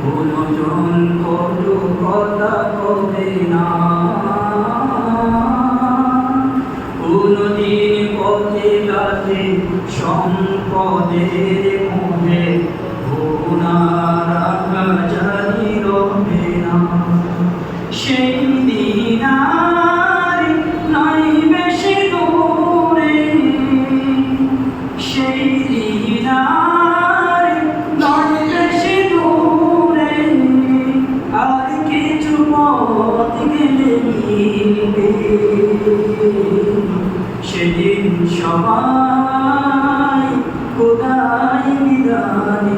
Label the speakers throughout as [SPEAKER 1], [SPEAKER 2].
[SPEAKER 1] গুণজন করু কথা রাতে সম্পদের মোহে ভুনারা জানি রবে সে সেদিন সবাই কোথায় বিদায়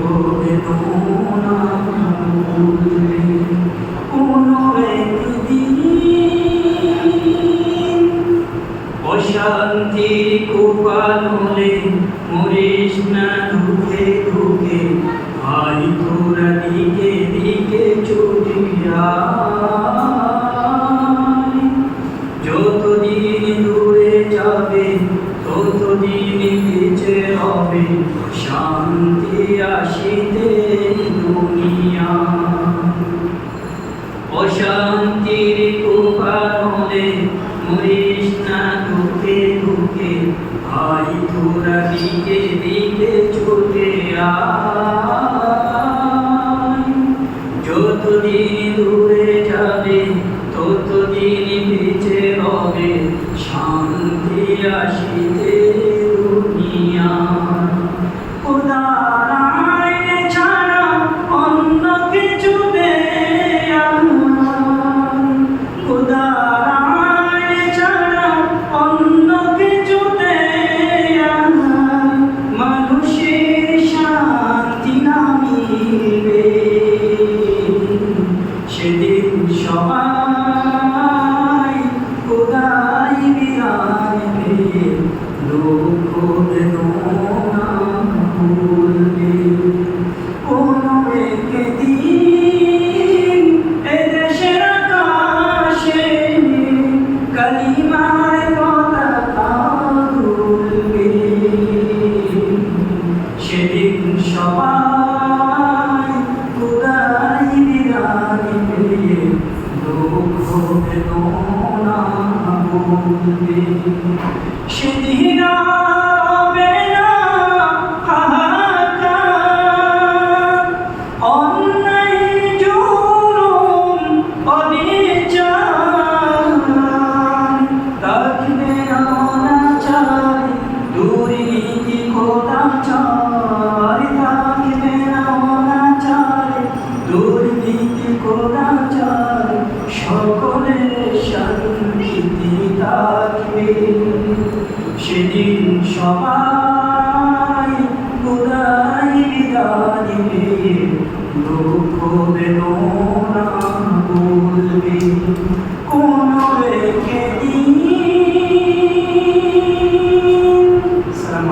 [SPEAKER 1] হবে কোনো একদিন অশান্তি কোপাল হলে মরিস না দুঃখে দুঃখে ভাই তোরা যতদিন দূরে যাবে ততদিন হবে শান্তি আসিতে সবাই খোদার দিদারে পেয়ে দুঃখ বেদনা বলবে সেদিন সেদিন সবাই খোদাই বিদায়